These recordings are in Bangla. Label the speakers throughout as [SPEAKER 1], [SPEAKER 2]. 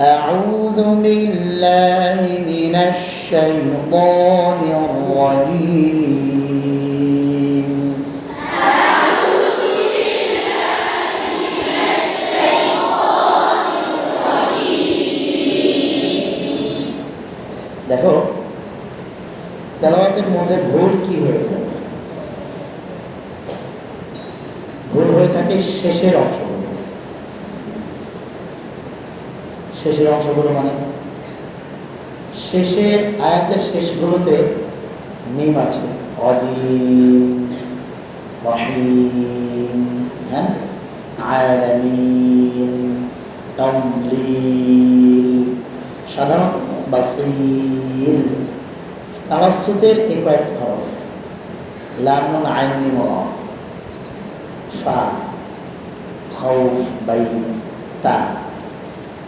[SPEAKER 1] أعوذ بالله من الشيطان الرجيم দেখো তেলাওয়াতের মধ্যে ভুল কি হয়ে থাকে ভুল হয়ে থাকে শেষের অংশগুলো শেষের অংশগুলো মানে। শেষের আয়াতের শেষগুলোতে মিম আছে। অজিম রহিম হ্যাঁ? কয়েকটি হরফ। লামনুন আইন ফা, খৌফ বাইত তা।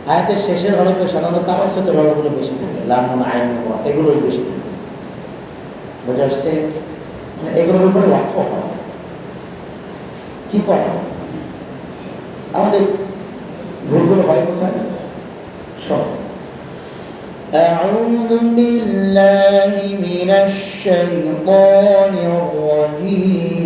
[SPEAKER 1] আয়াতের শেষের হরফে সাধারণত তাওয়াসুতের হরফগুলো বেশি থাকে লামনুন আইন নিম এগুলোই বেশি থাকে বোঝা আসছে মানে এগুলোর উপরে ওয়াকফ হয় কি করা আমাদের ভুলগুলো হয় কোথায় সব أعوذ بالله من الشيطان الرجيم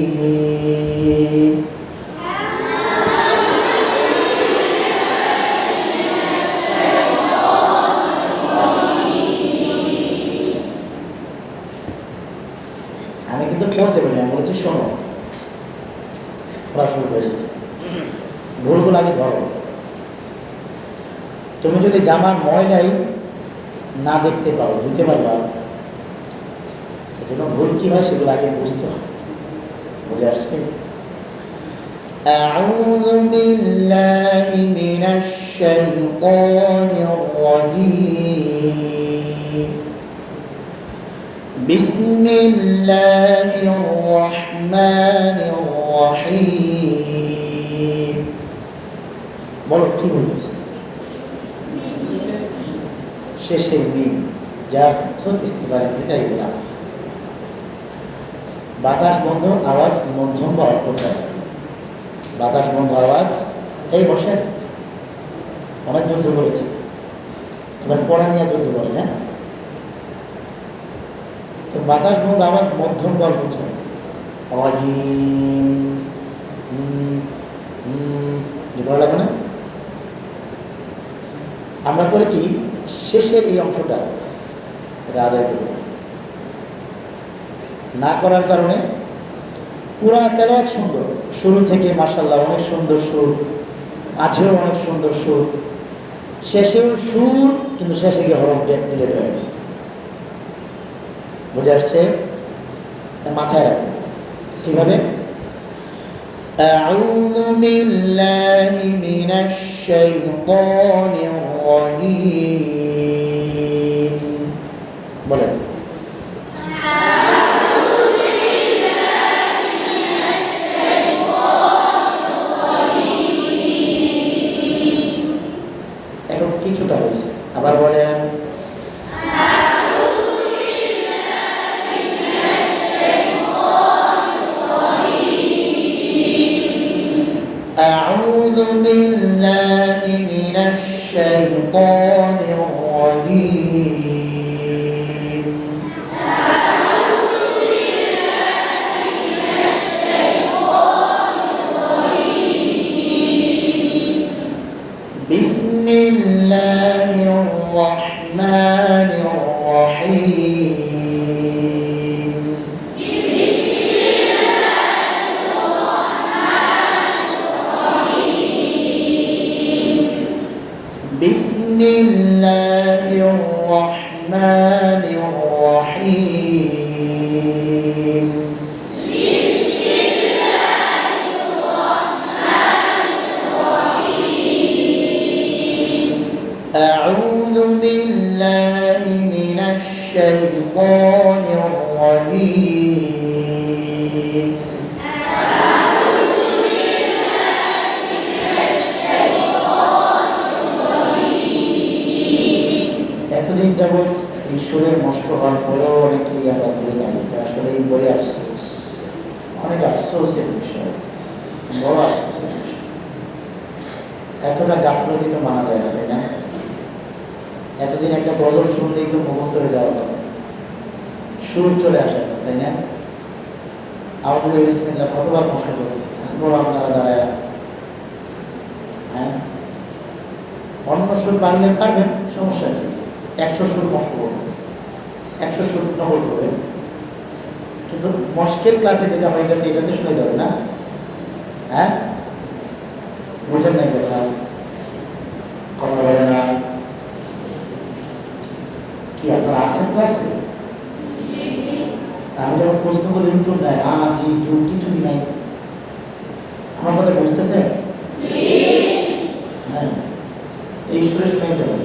[SPEAKER 1] পড়তে পারি আমি বলছি শোনো পড়া শুরু করে দিয়েছি ভুলগুলো আগে ধরো তুমি যদি জামার ময়লাই না দেখতে পাও ধুতে পারবা সেজন্য ভুল কী হয় সেগুলো আগে বুঝতে হবে বুঝে আসছে أعوذ بالله من الشيطان الرجيم بسم الله الرحمن الرحيم বলো কি বলেছে শেষে মিম যার সব ইস্তেফারের এটাই বললাম বাতাস বন্ধ আওয়াজ মধ্যম বা অল্প থাকে বাতাস বন্ধ আওয়াজ এই বসেন অনেক যুদ্ধ করেছি এবার পড়া নিয়ে যুদ্ধ করেন হ্যাঁ তো বাতাস বন্ধ আমার মধ্যম বলা লাগবে না? আমরা করে কি, শেষের এই অংশটা আদায় করব। না করার কারণে পুরা তেলাওয়াত সুন্দর। শুরু থেকে মাসাল্লাহ অনেক সুন্দর সুর মাঝেও অনেক সুন্দর সুর। শেষেও সুর, কিন্তু শেষে গিয়ে হরফ ডিলেট হয়ে গেছে। বুঝে আসছে মাথায় রাখুন কীভাবে أعوذ بالله من الشيطان الرجيم বলেন এখন কিছুটা হয়েছে আবার বলেন Bom. এতদিন যাবৎ ঈশ্বরের মস্ত হওয়ার পরেও অনেকেই আমরা ধরে নেই এটা আসলে বড় আফসোস। অনেক আফসোসের বিষয়। বড় আফসোসের বিষয়। এতটা গাফলতি তো মানা যায় না তাই না? এতদিন একটা গজল শুনলেই তো মুখস্থ হয়ে যাওয়ার কথা। সুর চলে আসে না, তাই না? আমাদের বিসমিল্লা কতবার প্রশ্ন করতেছে। তারপর আপনারা দাঁড়ায়। হ্যাঁ? অন্য সুর পারলে পারবেন সমস্যা নেই একশো সুর নষ্ট করবেন। একশো সুর নকল করবেন। কিন্তু মস্কের ক্লাসে যেটা হয় এটাতে এটাতে শুনে যাবে না। হ্যাঁ? বুঝেন নাই কথা। কথা বলে না। কি আপনারা আসেন ক্লাসে আমি যখন প্রশ্ন করি উত্তর দেয় আ জি জু কিছুই নাই। আমার কথা বুঝতেছে হ্যাঁ। এই সুরে শুনে যাবে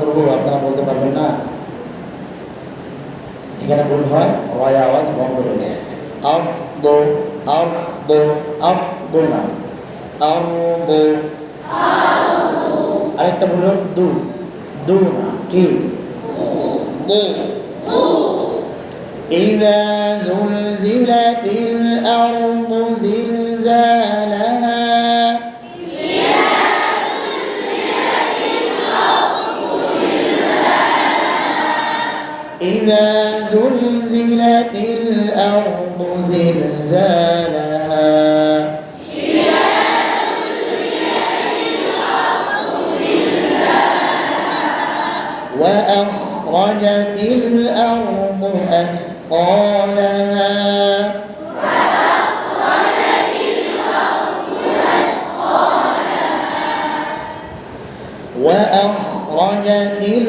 [SPEAKER 1] করবো আপনারা বলতে পারবেন না এখানে ভুল হয় রয় আওয়াজ বন্ধ হয়ে যায় আউ দো আউ দো আউ দো না আউ দো আরেকটা ভুল হল দু দু না কি দু إذا زلزلت الأرض زلزالها إذا زلزلت الأرض زلزالها. وأخرجت الأرض أثقالها. وأخرجت الأرض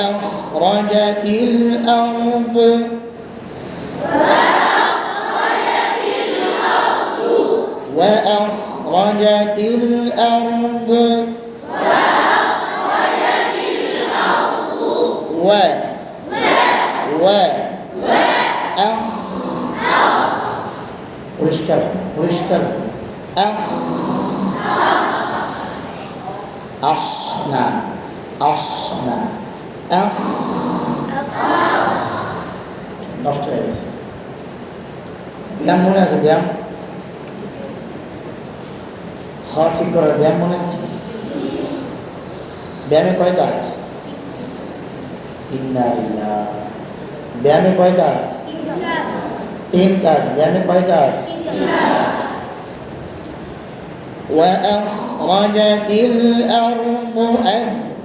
[SPEAKER 1] وأخرجت الأرض. وأخرجت الأرض وأخرجت الأرض. و و و أخ ورش كلام ورش أخ أخ أصنع أصنع. নষ্ট হয়ে গেছে ব্যায়াম মনে আছে ব্যায়াম খাওয়া ঠিক করার ব্যায়াম মনে আছে ব্যায়ামে কয় কাজ ইন্না লিল্লাহ। ব্যায়ামে কয় কাজ তিন কাজ ব্যায়ামে কয় কাজ وأخرجت الأرض أثقالها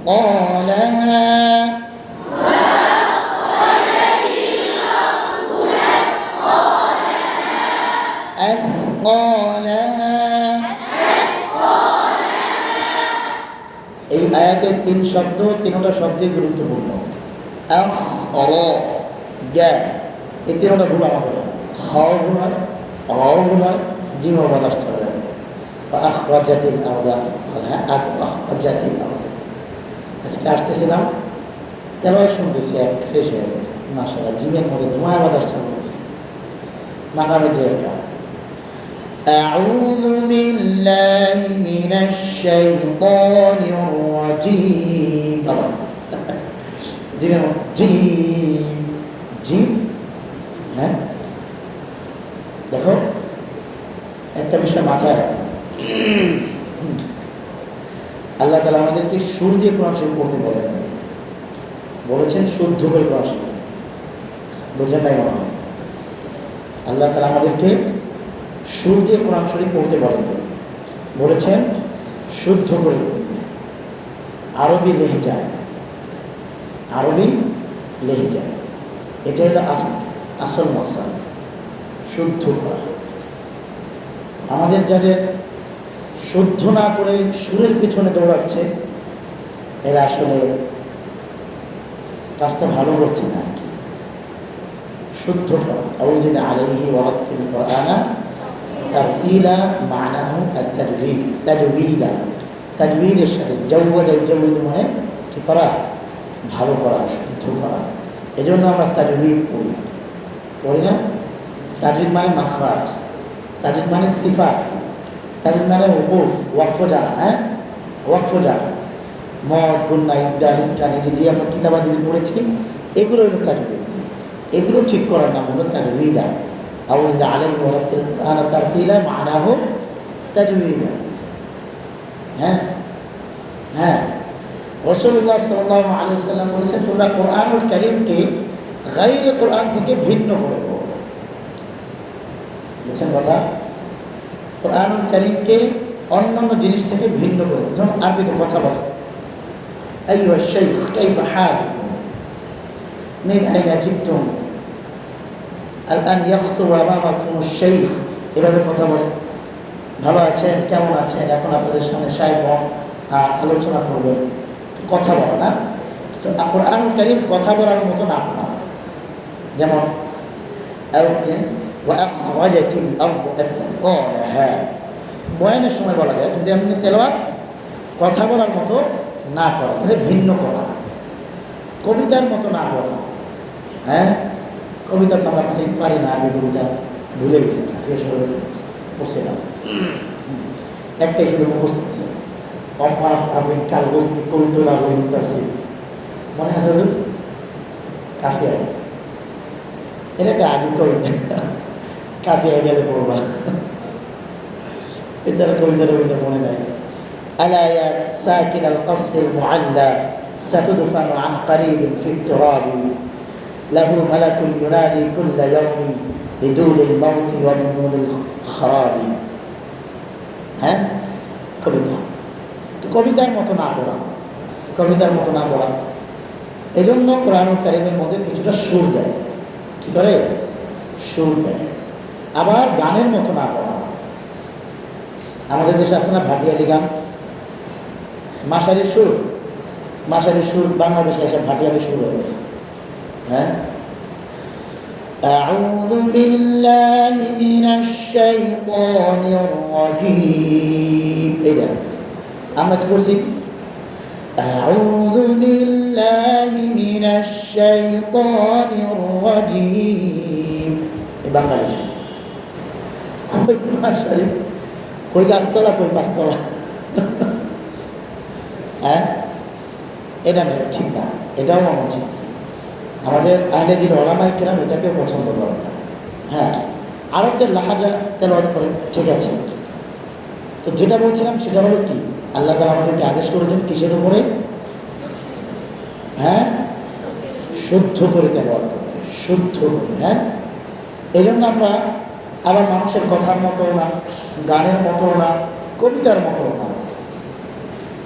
[SPEAKER 1] أثقالها এই আয়াতের তিন শব্দ তিনটা শব্দই গুরুত্বপূর্ণ আখ অর গ্যা এই তিনটা ভুল আমাদের খ ভুল হয় অ ভুল হয় জিম বাতাস চলে যাবে আখ রাজাতিল আমরা হ্যাঁ আখ রাজাতিল আমরা আজকে আসতেছিলাম তেলাও শুনতেছি এক শেষ হয়ে গেছে মাসাল্লাহ জিমের মধ্যে ধোঁয়া বাতাস চালু করতেছে মাকামে যে একটা أعوذ بالله من الشيطان الرجيم জিম জিম জিম হ্যাঁ দেখো একটা বিষয় মাথায় রাখো আল্লাহ তালা আমাদেরকে সুর দিয়ে কোরআন শরীফ পড়তে বলেন। বলেছেন, শুদ্ধ করে কোরআন শরীফ। বোঝেন নাই মনে হয় আল্লাহ তালা আমাদেরকে সুর দিয়ে কোরআন শরীফ পড়তে বলেন। বলেছেন, শুদ্ধ করে পড়তে। আরবি লেহেজায় আরবি লেহেজায় এটা হলো আস- আসল মশাল শুদ্ধ করা। আমাদের যাদের শুদ্ধ না করে সুরের পিছনে দৌড়াচ্ছে, এরা আসলে কাজটা ভালো করছে না আর কি। শুদ্ধ করা। আউজিদ আলাইহি ওয়াক্তিল কোরআনা তারতিলা মানাহু আত-তাজবীদ। তাজবীদা। তাজবীদের সাথে জাওয়াদ জাওয়াদ মানে কি করা? ভালো করা, শুদ্ধ করা। এজন্য আমরা তাজবীদ পড়ি। পড়ি না? তাজবিদ মানে মাখরাজ। তাজবিদ মানে সিফাত। তাজবিদ মানে উকুফ ওয়াকফ হ্যাঁ ওয়াকফ জানা মদ গুন্না ইবদাল ইসকানি যে যে আমরা কিতাবাদি পড়েছি এগুলো হলো তাজবিদ এগুলো ঠিক করার নাম হলো তাজবিদা আউজিদা আলাই ওরাতিল কোরআন তারতিলা মানাহু তাজবিদা হ্যাঁ হ্যাঁ রসুল্লাহ সাল্লাহ আলী সাল্লাম বলেছেন, তোমরা কোরআনুল করিমকে গাইরে কোরআন থেকে ভিন্ন করে পড়ো বুঝছেন কথা? কোরআনুল করিমকে অন্যান্য জিনিস থেকে ভিন্ন করে যেমন আরবিতে কথা বলে أيها الشيخ كيف حالكم من أين جئتم الآن يخطب أمامكم الشيخ এভাবে কথা বলে ভালো আছেন কেমন আছেন এখন আপনাদের সামনে সাহেব আলোচনা করবেন কথা বলা না তো কোরআন করিম কথা বলার মতো না না যেমন একদিন وأخرجت الأرض أثقالها বয়ানের সময় বলা যায়, কিন্তু এমনি তেলাওয়াত কথা বলার মতো না করা মানে ভিন্ন করা। কবিতার মতো না করা। হ্যাঁ? কবিতা তো আমরা পারি পারি না, আমি কবিতা ভুলে গেছি কাফিয়া শহরে পড়ছিলাম একটাই শুধু মুখস্থ আছে। অমাফ আবিন কাল বস্তি কৌতুলা বইতাছি মনে আছে? কাফিয়া এটা একটা আজব কবিতা কাফিয়া গেলে পড়বা এছাড়া কবিতার কবিতা মনে নাই ألا يا ساكن القصر المعلى ستدفن عن قريب في التراب له ملك ينادي كل يوم بدول الموت ومنون الخراب হ্যাঁ কবিতা তো কবিতার মতো না পড়া কবিতার মতো না পড়া এই জন্য কোরআন কারিমের মধ্যে কিছুটা সুর দেয় কি করে সুর দেয় আবার গানের মতো না পড়া আমাদের দেশে আছে না ভাটিয়ালি গান মাসারির সুর মাসারির সুর বাংলাদেশে এসে ভাটিয়ালি সুর হয়ে গেছে হ্যাঁ أعوذ بالله من الشيطان الرجيم إذا আমরা কি করছি أعوذ بالله من الشيطان الرجيم এই বাংলাদেশ কই মাসারি কই গাছতলা, কই পাঁচতলা? হ্যাঁ? এটা নেই ঠিক না। এটাও অনুচিত। আমাদের আহলে দিন ওলামাই কেরাম এটাকে পছন্দ করেন না। হ্যাঁ? আরবদের লাহাজা তেলাওয়াত করেন, ঠিক আছে। তো যেটা বলছিলাম সেটা হলো কি? আল্লাহ তালা আমাদেরকে আদেশ করেছেন কিসের উপরে? হ্যাঁ? শুদ্ধ করে তেলাওয়াত করবে শুদ্ধ হ্যাঁ? এই জন্য আমরা আবার মানুষের কথার মতো না, গানের মতো না, কবিতার মতো না।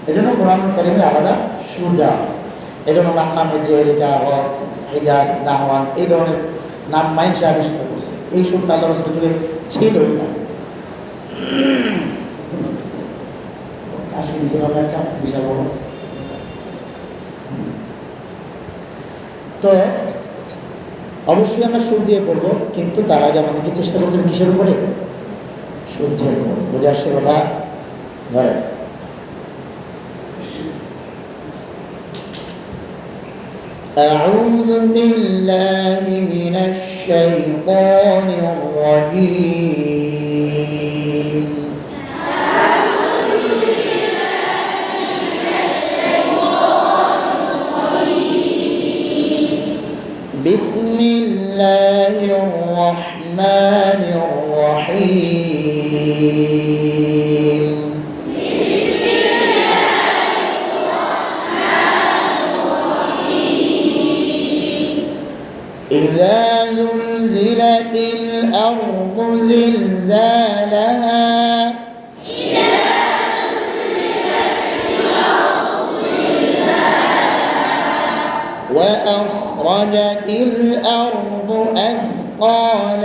[SPEAKER 1] এই জন্য কোরআন কারিমের আলাদা সুর দেওয়া। এই জন্য মাকামের যে রেজা ওয়াস্ত হেজাজ, দাহওয়ান এই ধরনের নাম মাইনসে আবিষ্কার করছে। এই সুরটা আল্লাহ যুগে ছিলই না। দিয়েছিলাম একটা তো অবশ্যই আমরা সুর দিয়ে পড়বো কিন্তু তার আগে আমাদেরকে চেষ্টা করতে হবে কিসের উপরে শুদ্ধের উপরে বোঝার সে কথা ধরে أعوذ بالله من الشيطان الرجيم وأخرجت الأرض أثقالها.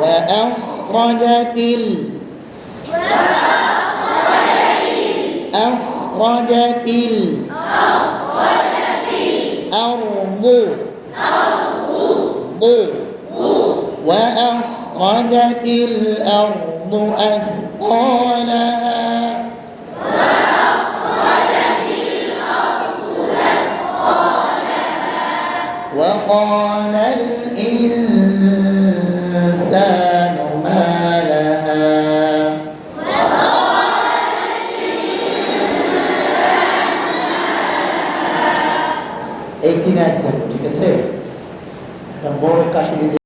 [SPEAKER 1] وأخرجت أخرجت الأرض وأخرجت الأرض أثقالها. وقال